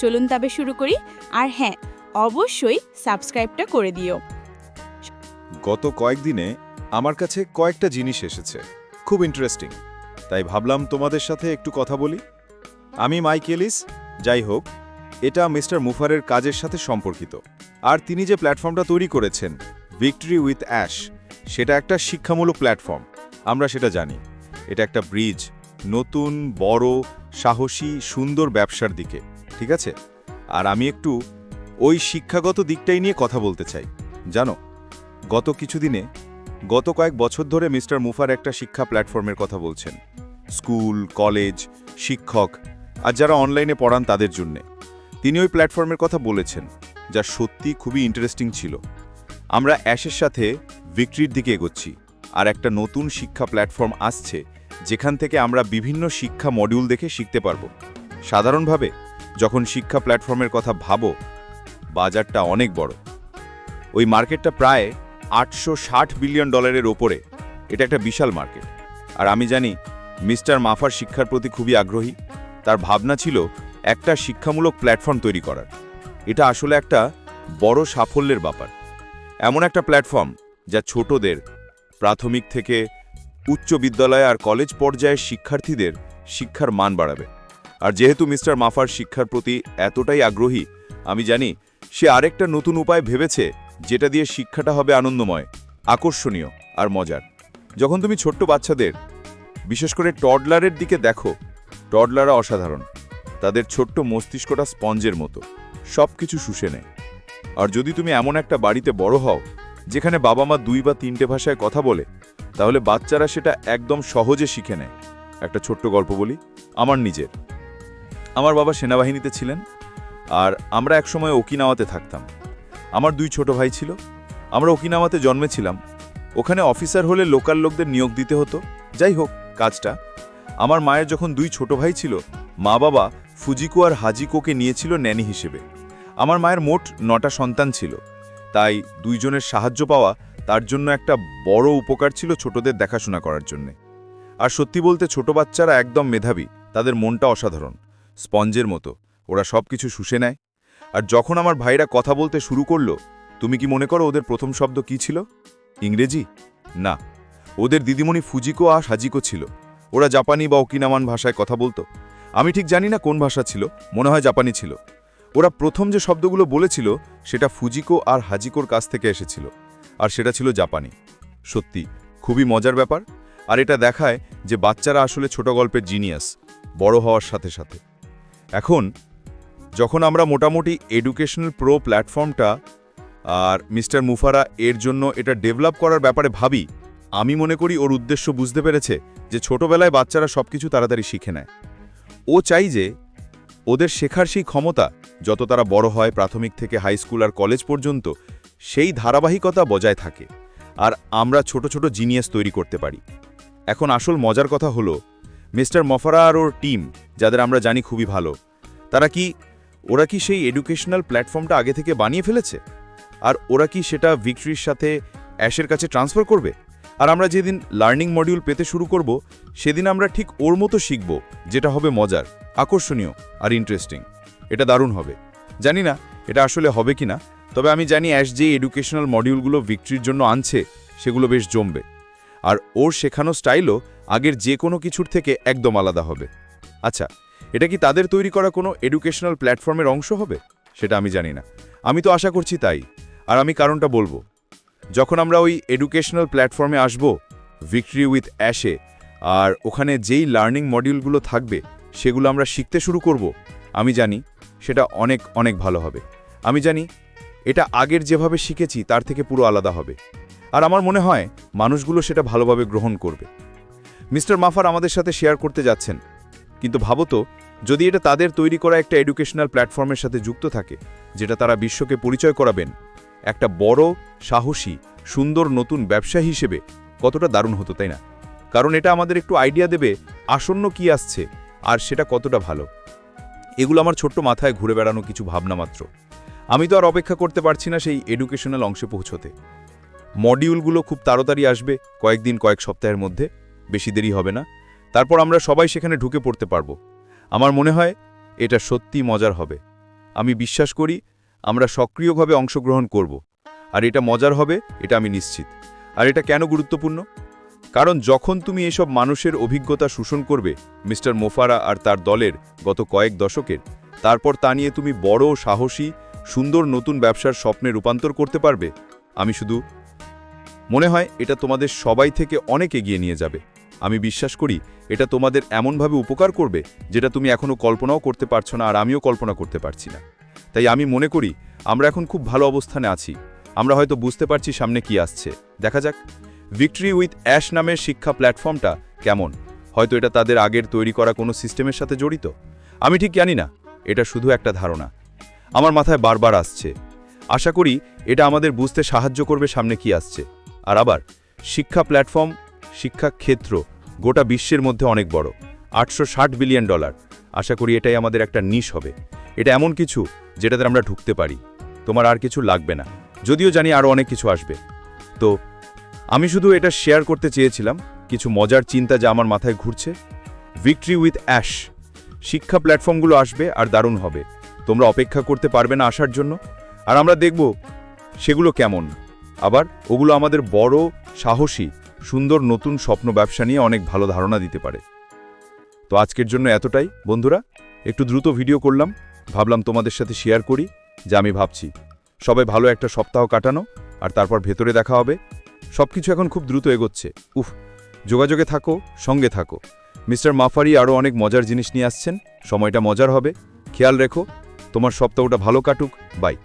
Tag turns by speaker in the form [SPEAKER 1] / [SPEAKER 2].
[SPEAKER 1] চলুন তবে শুরু করি। আর হ্যাঁ অবশ্যই সাবস্ক্রাইবটা করে দিও।
[SPEAKER 2] গত কয়েকদিনে আমার কাছে কয়েকটা জিনিস এসেছে। খুব ইন্টারেস্টিং তাই ভাবলাম তোমাদের সাথে একটু কথা বলি। আমি মাইক এলিস, যাই হোক, এটা মিস্টার মুফারের কাজের সাথে সম্পর্কিত। আর তিনি যে প্ল্যাটফর্মটা তৈরি করেছেন ভিক্টরি উইথ অ্যাশ সেটা একটা শিক্ষামূলক প্ল্যাটফর্ম। আমরা সেটা জানি। এটা একটা ব্রিজ, নতুন, বড়, সাহসী, সুন্দর ব্যবসার দিকে। ঠিক আছে? আর আমি একটু ওই শিক্ষাগত দিকটাই নিয়ে কথা বলতে চাই। জানো, গত কিছুদিনে, গত কয়েক বছর ধরে মিস্টার মুফার একটা শিক্ষা প্ল্যাটফর্মের কথা বলছেন। স্কুল, কলেজ, শিক্ষক, আর যারা অনলাইনে পড়ান তাদের জন্যে। তিনি ওই প্ল্যাটফর্মের কথা বলেছেন, যা সত্যি খুবই ইন্টারেস্টিং ছিল। আমরা অ্যাশের সাথে ভিক্টরির দিকে এগোচ্ছি, আর একটা নতুন শিক্ষা প্ল্যাটফর্ম আসছে, যেখান থেকে আমরা বিভিন্ন শিক্ষা মডিউল দেখে শিখতে পারব। সাধারণভাবে যখন শিক্ষা প্ল্যাটফর্মের কথা ভাবো, বাজারটা অনেক বড়। ওই মার্কেটটা প্রায় আটশো ষাট বিলিয়ন ডলারের ওপরে। এটা একটা বিশাল মার্কেট। আর আমি জানি, মিস্টার মাফার শিক্ষার প্রতি খুবই আগ্রহী। তার ভাবনা ছিল একটা শিক্ষামূলক প্ল্যাটফর্ম তৈরি করার। এটা আসলে একটা বড় সাফল্যের ব্যাপার। এমন একটা প্ল্যাটফর্ম যা ছোটদের, প্রাথমিক থেকে উচ্চ বিদ্যালয় আর কলেজ পর্যায়ের শিক্ষার্থীদের শিক্ষার মান বাড়াবে। আর যেহেতু মিস্টার মাফার শিক্ষার প্রতি এতটাই আগ্রহী, আমি জানি সে আরেকটা নতুন উপায় ভেবেছে যেটা দিয়ে শিক্ষাটা হবে আনন্দময়, আকর্ষণীয় আর মজার। যখন তুমি ছোট্ট বাচ্চাদের, বিশেষ করে টডলারের দিকে দেখো টডলাররা অসাধারণ। তাদের ছোট্ট মস্তিষ্কটা স্পঞ্জের মতো সব কিছু শুষে নেয়। আর যদি তুমি এমন একটা বাড়িতে বড় হও, যেখানে বাবা মা দুই বা তিনটে ভাষায় কথা বলে, তাহলে বাচ্চারা সেটা একদম সহজে শিখে নেয়। একটা ছোট্ট গল্প বলি, আমার নিজের। আমার বাবা সেনাবাহিনীতে ছিলেন আর আমরা একসময় ওকিনাওয়াতে থাকতাম। আমার দুই ছোট ভাই ছিল। আমরা ওকিনাওয়াতে জন্মেছিলাম। ওখানে অফিসার হলে লোকাল লোকদের নিয়োগ দিতে হতো। যাই হোক, কাজটা। আমার মায়ের যখন দুই ছোট ভাই ছিল, মা বাবা ফুজিকো আর হাজিকোকে নিয়েছিল ন্যানি হিসেবে। আমার মায়ের মোট নটা সন্তান ছিল। তাই দুইজনের সাহায্য পাওয়া তার জন্য একটা বড় উপকার ছিল ছোটদের দেখাশোনা করার জন্যে। আর সত্যি বলতে ছোট বাচ্চারা একদম মেধাবী, তাদের মনটা অসাধারণ। স্পঞ্জের মতো। ওরা সব কিছু শুষে নেয়। আর যখন আমার ভাইরা কথা বলতে শুরু করল, তুমি কি মনে করো ওদের প্রথম শব্দ কি ছিল? ইংরেজি? না। ওদের দিদিমণি ফুজিকো আর হাজিকো ছিল। ওরা জাপানি বা ওকিনামান ভাষায় কথা বলতো। আমি ঠিক জানি না কোন ভাষা ছিল, মনে হয় জাপানি ছিল। ওরা প্রথম যে শব্দগুলো বলেছিল, সেটা ফুজিকো আর হাজিকোর কাছ থেকে এসেছিল। আর সেটা ছিল জাপানি। সত্যি, খুবই মজার ব্যাপার। আর এটা দেখায় যে বাচ্চারা আসলে ছোট গল্পের জিনিয়াস, বড় হওয়ার সাথে সাথে। এখন, যখন আমরা মোটামুটি এডুকেশনাল প্রো প্ল্যাটফর্মটা আর মিস্টার মুফারা এর জন্য এটা ডেভেলপ করার ব্যাপারে ভাবি, আমি মনে করি ওর উদ্দেশ্য বুঝতে পেরেছে যে ছোটবেলায় বাচ্চারা সব কিছু তাড়াতাড়ি শিখে নেয়। ও চাই যে ওদের শেখার সেই ক্ষমতা, যত তারা বড় হয় প্রাথমিক থেকে হাই স্কুল আর কলেজ পর্যন্ত, সেই ধারাবাহিকতা বজায় থাকে। আর আমরা ছোট ছোট জিনিয়াস তৈরি করতে পারি। এখন আসল মজার কথা হলো মিস্টার মফারা আর ওর টিম, যাদের আমরা জানি খুবই ভালো, তারা কি, ওরা কি সেই এডুকেশনাল প্ল্যাটফর্মটা আগে থেকে বানিয়ে ফেলেছে? আর ওরা কি সেটা ভিক্টরির সাথে অ্যাশের কাছে ট্রান্সফার করবে? আর আমরা যেদিন লার্নিং মডিউল পেতে শুরু করব, সেদিন আমরা ঠিক ওর মতো শিখব, যেটা হবে মজার, আকর্ষণীয় আর ইন্টারেস্টিং এটা দারুণ হবে। জানি না এটা আসলে হবে কি না তবে আমি জানি অ্যাশ যে এডুকেশনাল মডিউলগুলো ভিক্টরির জন্য আনছে, সেগুলো বেশ জমবে। আর ওর শেখানো স্টাইলও আগের যে কোনো কিছুর থেকে একদম আলাদা হবে। আচ্ছা এটা কি তাদের তৈরি করা কোনো এডুকেশনাল প্ল্যাটফর্মের অংশ হবে? সেটা আমি জানি না। আমি তো আশা করছি তাই। আর আমি কারণটা বলব। যখন আমরা ওই এডুকেশনাল প্ল্যাটফর্মে আসব ভিক্টরি উইথ অ্যাশে আর ওখানে যেই লার্নিং মডিউলগুলো থাকবে, সেগুলো আমরা শিখতে শুরু করব, আমি জানি সেটা অনেক অনেক ভালো হবে। আমি জানি এটা আগের যেভাবে শিখেছি, তার থেকে পুরো আলাদা হবে। আর আমার মনে হয় মানুষগুলো সেটা ভালোভাবে গ্রহণ করবে। মিস্টার মাফার আমাদের সাথে শেয়ার করতে যাচ্ছেন। কিন্তু ভাবতো, যদি এটা তাদের তৈরি করা একটা এডুকেশনাল প্ল্যাটফর্মের সাথে যুক্ত থাকে, যেটা তারা বিশ্বকে পরিচয় করাবেন, একটা বড়, সাহসী, সুন্দর নতুন ব্যবসা হিসেবে কতটা দারুণ হতো, তাই না? কারণ এটা আমাদের একটু আইডিয়া দেবে, আসন্ন কি আসছে, আর সেটা কতটা ভালো। এগুলো আমার ছোট্ট মাথায় ঘুরে বেড়ানো কিছু ভাবনা মাত্র। আমি তো আর অপেক্ষা করতে পারছি না সেই এডুকেশনাল অংশে পৌঁছতে। মডিউলগুলো খুব তাড়াতাড়ি আসবে কয়েকদিন, কয়েক সপ্তাহের মধ্যে। বেশি দেরি হবে না। তারপর আমরা সবাই সেখানে ঢুকে পড়তে পারব। আমার মনে হয় এটা সত্যি মজার হবে। আমি বিশ্বাস করি আমরা সক্রিয়ভাবে অংশগ্রহণ করব। আর এটা মজার হবে, এটা আমি নিশ্চিত। আর এটা কেন গুরুত্বপূর্ণ? কারণ যখন তুমি এসব মানুষের অভিজ্ঞতা শোষণ করবে, মিস্টার মোফারা আর তার দলের গত কয়েক দশকের, তারপর তা নিয়ে তুমি বড়, সাহসী, সুন্দর নতুন ব্যবসার স্বপ্নে রূপান্তর করতে পারবে, আমি শুধু মনে হয় এটা তোমাদের সবাই থেকে অনেক এগিয়ে নিয়ে যাবে। আমি বিশ্বাস করি এটা তোমাদের এমনভাবে উপকার করবে যেটা তুমি এখনও কল্পনাও করতে পারছ না আর আমিও কল্পনা করতে পারছি না। তাই আমি মনে করি আমরা এখন খুব ভালো অবস্থানে আছি। আমরা হয়তো বুঝতে পারছি সামনে কি আসছে। দেখা যাক। ভিক্টরি উইথ অ্যাশ নামের শিক্ষা প্ল্যাটফর্মটা কেমন? হয়তো এটা তাদের আগের তৈরি করা কোনো সিস্টেমের সাথে জড়িত? আমি ঠিক জানি না। এটা শুধু একটা ধারণা। আমার মাথায় বারবার আসছে। আশা করি এটা আমাদের বুঝতে সাহায্য করবে সামনে কি আসছে। আর আবার, শিক্ষা প্ল্যাটফর্ম শিক্ষা ক্ষেত্র গোটা বিশ্বের মধ্যে অনেক বড়। আটশো ষাট বিলিয়ন ডলার। আশা করি এটাই আমাদের একটা নিশ হবে। এটা এমন কিছু যেটাতে আমরা ঢুকতে পারি। তোমার আর কিছু লাগবে না। যদিও জানি আরও অনেক কিছু আসবে। তো, আমি শুধু এটা শেয়ার করতে চেয়েছিলাম। কিছু মজার চিন্তা যা আমার মাথায় ঘুরছে। ভিক্টরি উইথ অ্যাশ শিক্ষা প্ল্যাটফর্মগুলো আসবে আর দারুণ হবে। তোমরা অপেক্ষা করতে পারবে না আসার জন্য। আর আমরা দেখব সেগুলো কেমন। আবার ওগুলো আমাদের বড়, সাহসী সুন্দর নতুন স্বপ্ন ব্যবসা নিয়ে অনেক ভালো ধারণা দিতে পারে। তো আজকের জন্য এতটাই। বন্ধুরা, একটু দ্রুত ভিডিও করলাম। ভাবলাম তোমাদের সাথে শেয়ার করি, যা আমি ভাবছি। সবাই ভালো একটা সপ্তাহ কাটানো, আর তারপর ভেতরে দেখা হবে। সব কিছু এখন খুব দ্রুত এগোচ্ছে। উফ, যোগাযোগে থাকো, সঙ্গে থাকো। মিস্টার মাফারি আরও অনেক মজার জিনিস নিয়ে আসছেন। সময়টা মজার হবে। খেয়াল রেখো, তোমার সপ্তাহটা ভালো কাটুক। বাই।